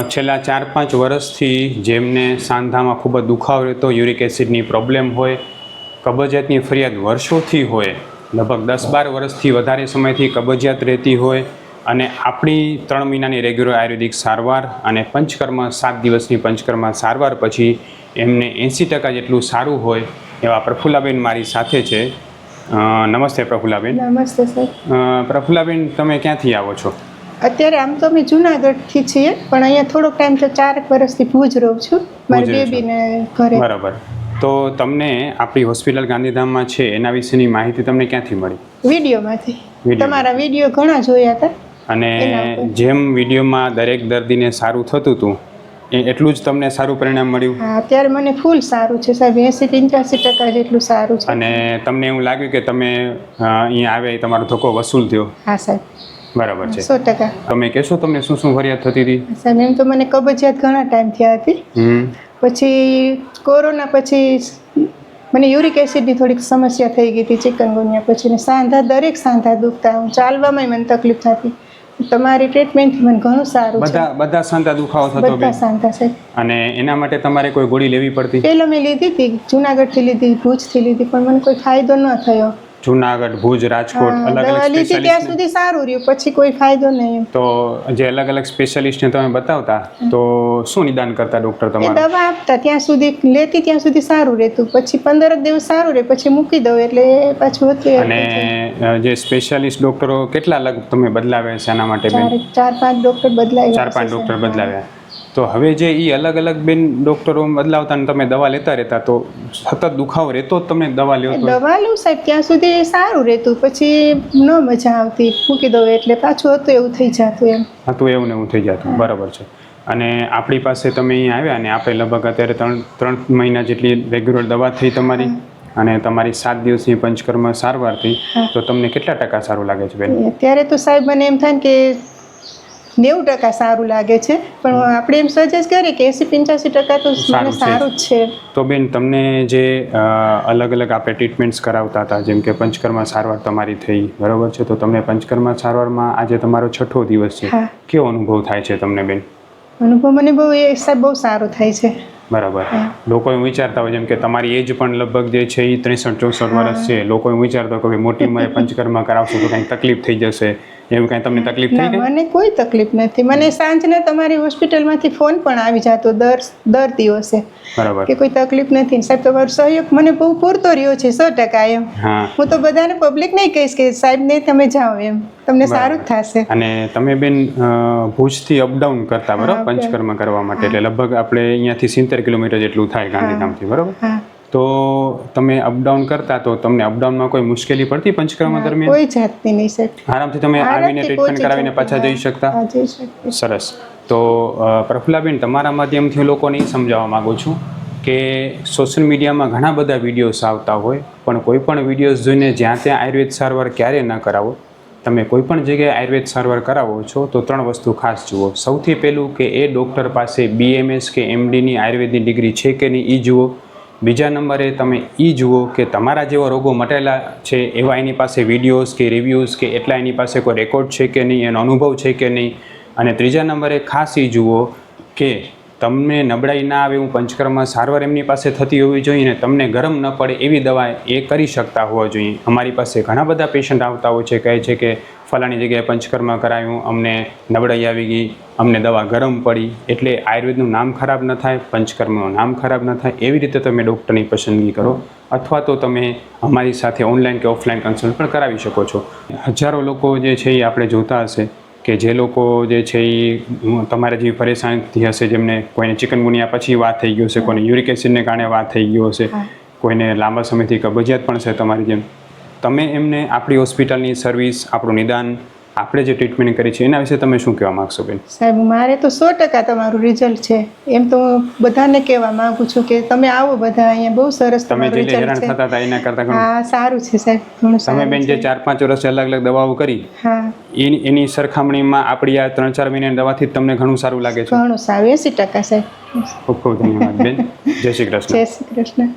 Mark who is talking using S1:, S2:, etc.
S1: છેલ્લા ચાર પાંચ વર્ષથી જેમને સાંધામાં ખૂબ જ દુખાવો રહેતો યુરિક એસિડની પ્રોબ્લેમ હોય કબજિયાતની ફરિયાદ વર્ષોથી હોય લગભગ દસ બાર વર્ષથી વધારે સમયથી કબજિયાત રહેતી હોય અને આપણી ત્રણ મહિનાની રેગ્યુલર આયુર્વેદિક સારવાર અને પંચકર્મ સાત દિવસની પંચકર્મ સારવાર પછી એમને એંસી ટકા જેટલું સારું હોય એવા પ્રફુલ્લાબેન મારી સાથે છે. નમસ્તે પ્રફુલ્લાબેન.
S2: નમસ્તે સર.
S1: પ્રફુલ્લાબેન તમે ક્યાંથી આવો છો?
S2: અત્યારે આમ તો અમે જુનાગઢથી છીએ પણ અહીંયા થોડોક ટાઈમ તો ચારક વર્ષથી ભુજ રહું છું. મારી. બેબીને ઘરે.
S1: બરાબર. તો તમને આપણી હોસ્પિટલ ગાંધીધામમાં છે એના વિશેની માહિતી તમને ક્યાંથી મળી?
S2: વિડીયોમાંથી. તમારા વીડિયો ઘણા જોયા હતા.
S1: અને જેમ વિડીયોમાં દરેક દર્દીને સારું થતું હતું એ એટલું જ તમને સારું પરિણામ મળ્યું?
S2: હા અત્યારે મને ફૂલ સારું છે સાહેબ. એંસી પંચ્યાસી ટકા જેટલું સારું છે.
S1: અને તમને એવું લાગ્યું કે તમે અહીંયા આવે તમારો ધક્કો વસૂલ થયો?
S2: હા સાહેબ.
S1: બરાબર છે.
S2: સો ટકા.
S1: તમે કહેશો તમને શું શું ફરિયાદ થતી હતી?
S2: સાહેબ એમ તો મને કબજિયાત ઘણા ટાઈમ થયા હતી. પછી કોરોના પછી મને યુરિક એસિડની થોડીક સમસ્યા થઈ ગઈ હતી ચિકનગુનિયા પછી ને સાંધા દરેક સાંધા દુખતા. હું ચાલવામાં મને તકલીફ થતી. તમારી ટ્રીટમેન્ટથી મને ઘણું સારું
S1: બધા બધા સાંધા દુખાવો થતો
S2: બધા સાંધા છે
S1: અને એના માટે તમારે કોઈ ગોળી લેવી પડતી?
S2: પેલો મેં લીધી હતી જુનાગઢથી લીધી ભુજથી લીધી પણ મને કોઈ ફાયદો ન થયો.
S1: જુનાગઢ ભુજ રાજકોટ અલગ અલગ
S2: ત્યાં સુધી સારું રહ્યું પછી કોઈ ફાયદો નહીં.
S1: તો જે અલગ અલગ સ્પેશિયાલિસ્ટને તમે બતાવતા તો શું નિદાન કરતા ડૉક્ટર તમારે?
S2: દવા આપતા ત્યાં સુધી લેતી ત્યાં સુધી સારું રહેતું. પછી પંદર દિવસ સારું રહે પછી મૂકી દઉં એટલે પાછું હતું
S1: અને જે સ્પેશિયાલિસ્ટ ડૉક્ટરો કેટલા અલગ તમે બદલાવ્યા છે આના માટે
S2: ચાર પાંચ ડોક્ટર બદલાવ્યા
S1: ચાર પાંચ ડૉક્ટર બદલાવ્યા. તો હવે જે એ અલગ અલગ બેન ડૉક્ટરો બદલાવતા ને તમે દવા લેતા રહેતા તો સતત દુખાવો રહેતો જ તમે દવા લ્યો
S2: દવા લઉં સાહેબ ત્યાં સુધી સારું રહેતું. પછી ન મજા આવતી. મૂકી દઉં એટલે પાછું હતું એવું થઈ જતું એમ.
S1: હતું એવું ને એવું થઈ જતું. બરાબર છે. અને આપણી પાસે તમે અહીંયા આવ્યા અને આપણે લગભગ અત્યારે ત્રણ ત્રણ મહિના જેટલી રેગ્યુલર દવા થઈ તમારી અને તમારી સાત દિવસની પંચકર્મ સારવાર થઈ. તો તમને કેટલા ટકા સારું લાગે છે બેન?
S2: અત્યારે તો સાહેબ મને એમ થાય કે નેવું ટકા સારું લાગે છે. પણ આપણે એમ સજેસ્ટ કરીએ કે એંસી પંચ્યાસી ટકા તો મને સારું જ છે.
S1: તો બેન તમને જે અલગ અલગ આપણે ટ્રીટમેન્ટ્સ કરાવતા હતા જેમ કે પંચકર્મા સારવાર તમારી થઈ બરાબર છે? તો તમને પંચકર્મા સારવારમાં આજે તમારો છઠ્ઠો દિવસ છે. કેવો અનુભવ થાય છે તમને બેન?
S2: અનુભવ મને બહુ એ સાહેબ બહુ સારો થાય છે.
S1: બરાબર. લોકો એમ વિચારતા હોય જેમ કે તમારી એજ પણ લગભગ જે છે એ ત્રેસઠ ચોસઠ વર્ષ છે. લોકો એમ વિચારતા હોય કે મોટી ઉંમરે પંચકર્મા કરાવશો તો કંઈક તકલીફ થઈ જશે. એવું કાંઈ તમને તકલીફ થઈ ગઈ?
S2: મને કોઈ તકલીફ નથી. મને સાંજને તમારી હોસ્પિટલમાંથી ફોન પણ આવી જતો દર દર દિવસે
S1: બરાબર.
S2: કે કોઈ તકલીફ નથી. સાહેબ તમારો સહયોગ મને બહુ પૂરતો રહ્યો છે સો ટકા એમ.
S1: હા.
S2: હું તો બધાને પબ્લિક નહીં કહીશ કે સાહેબ ને તમે જાઓ એમ. તમને સારું જ થશે.
S1: અને તમે બેન ભુજથી અપડાઉન કરતા બરાબર? પંચકર્મ કરવા માટે. એટલે લગભગ આપણે અહીંયાથી સિત્તેર કિલોમીટર જેટલું થાય ગાંધીધામથી બરાબર? તો તમે અપડાઉન કરતા તો તમને અપડાઉનમાં કોઈ મુશ્કેલી પડતી પંચકર્મ દરમિયાન?
S2: કોઈ જાતની નહીં સર
S1: આરામથી તમે આવીને ટ્રીટમેન્ટ કરાવીને પાછા જઈ શકતા? સરસ. તો પ્રફુલાબેન તમારા માધ્યમથી લોકોને એ સમજાવવા માગું છું કે સોશિયલ મીડિયામાં ઘણા બધા વિડીયોઝ આવતા હોય પણ કોઈ પણ વિડીયોઝ જોઈને જ્યાં ત્યાં આયુર્વેદ સારવાર ક્યારે ન કરાવો તમે કોઈ પણ જગ્યાએ આયુર્વેદ સારવાર કરાવો છો તો ત્રણ વસ્તુ ખાસ જુઓ. સૌથી પહેલું કે એ ડૉક્ટર પાસે બીએમએસ કે એમડીની આયુર્વેદની ડિગ્રી છે કે નહીં એ જુઓ. બીજા નંબરે તમે એ જુઓ કે તમારા જેવા રોગો મટેલા છે એવા એની પાસે વિડીયોઝ કે રિવ્યૂઝ કે એટલા એની પાસે કોઈ રેકોર્ડ છે કે નહીં, એનો અનુભવ છે કે નહીં? અને ત્રીજા નંબરે ખાસ એ જુઓ કે તમને નબળાઈ ના આવે એવું પંચકર્મ સારવાર એમની પાસે થતી હોવી જોઈએ ને તમને ગરમ ન પડે એવી દવા એ કરી શકતા હોવા જોઈએ. અમારી પાસે ઘણા બધા પેશન્ટ આવતા હોય છે, કહે છે કે ફલાણી જગ્યાએ પંચકર્મ કરાયું, અમને નબળાઈ આવી ગઈ, અમને દવા ગરમ પડી, એટલે આયુર્વેદનું નામ ખરાબ ન થાય, પંચકર્મનું નામ ખરાબ ન થાય, એવી રીતે તમે ડૉક્ટરની પસંદગી કરો. અથવા તો તમે અમારી સાથે ઓનલાઈન કે ઓફલાઈન કન્સલ્ટ પણ કરાવી શકો છો. હજારો લોકો જે છે એ આપણે જોતા હશે. કે જે લોકો જે છે એ તમારે જેવી પરેશાનીથી હશે જેમને કોઈને ચિકનગુનિયા પછી વાત થઈ ગયો હશે કોઈને યુરિક એસિડને કારણે વાત થઈ ગયો હશે કોઈને લાંબા સમયથી કબજિયાત પણ છે તમારી જેમ. તમે એમને આપણી હોસ્પિટલની સર્વિસ આપણું નિદાન આપણે જે ટ્રીટમેન્ટ કરી છે એના વિશે તમે શું કહેવા માગશો બેન?
S2: સાહેબ મારે તો સો ટકા તમારું રિઝલ્ટ છે. એમ તો હું બધાને કહેવા માંગુ છું કે તમે આવો બધા અહીંયા બહુ સરસ
S1: તમે જે હેરાન થતા હતા એના કરતાં
S2: હા સારું છે સાહેબ
S1: તમે બેન જે ચાર પાંચ વર્ષ અલગ અલગ દવાઓ કરી
S2: હા.
S1: એની એની સરખામણીમાં આપણી આ ત્રણ ચાર મહિનાની દવાથી તમને ઘણું સારું લાગે છે.
S2: ઘણું સારું એસી ટકા સાહેબ.
S1: ખૂબ ખૂબ ધન્યવાદ બેન. જય શ્રી કૃષ્ણ.
S2: જય શ્રી કૃષ્ણ.